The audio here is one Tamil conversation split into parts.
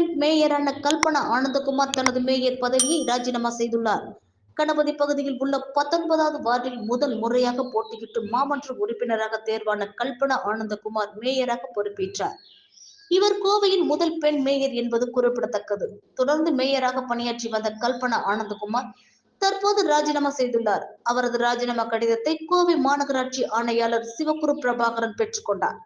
மேயரான கல்பனா ஆனந்தகுமார் தனது மேயர் பதவியை ராஜினாமா செய்துள்ளார். கணபதி பகுதியில் உள்ள பத்தொன்பதாவது வார்டில் முதல் முறையாக போட்டியிட்டு மாமன்ற உறுப்பினராக தேர்வான கல்பனா ஆனந்தகுமார் மேயராக பொறுப்பேற்றார். இவர் கோவையின் முதல் பெண் மேயர் என்பது குறிப்பிடத்தக்கது. தொடர்ந்து மேயராக பணியாற்றி வந்த கல்பனா ஆனந்தகுமார் தற்போது ராஜினாமா செய்துள்ளார். அவரது ராஜினாமா கடிதத்தை கோவை மாநகராட்சி ஆணையாளர் சிவகுரு பிரபாகரன் பெற்றுக்கொண்டார்.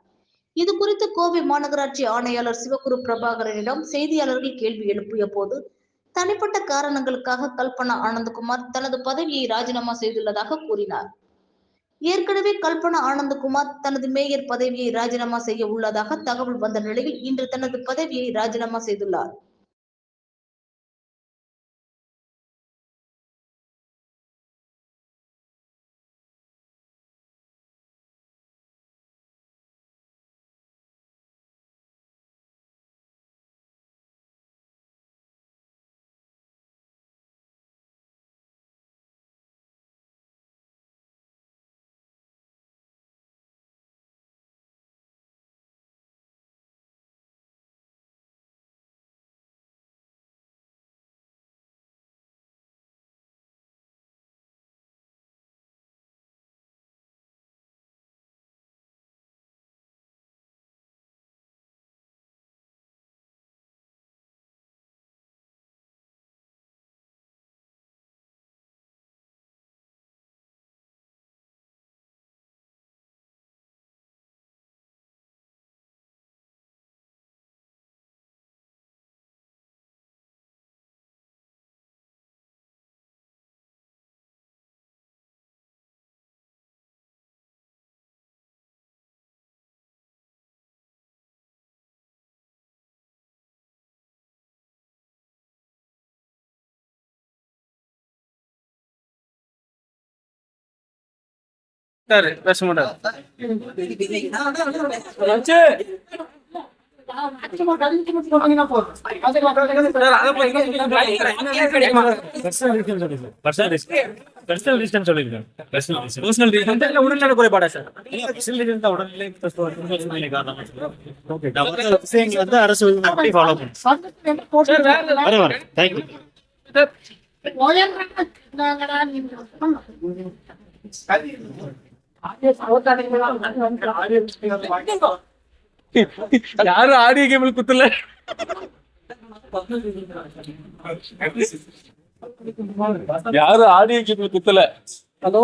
இது குறித்து கோவை மாநகராட்சி ஆணையாளர் சிவகுரு பிரபாகரனிடம் செய்தியாளர்கள் கேள்வி எழுப்பிய போது தனிப்பட்ட காரணங்களுக்காக கல்பனா ஆனந்தகுமார் தனது பதவியை ராஜினாமா செய்துள்ளதாக கூறினார். ஏற்கனவே கல்பனா ஆனந்தகுமார் தனது மேயர் பதவியை ராஜினாமா செய்ய உள்ளதாக தகவல் வந்த நிலையில் இன்று தனது பதவியை ராஜினாமா செய்துள்ளார். சரி பேச மாட்டாரு. உடல்நல குறைபாடா சார்? விஷயங்களை வந்து அரசு அப்படி ஃபாலோ பண்ணும் சார் யாரும் ஆடியோ கேபிள் குத்துல? யாரும் ஆடியோ கேபிள் குத்தல? ஹலோ?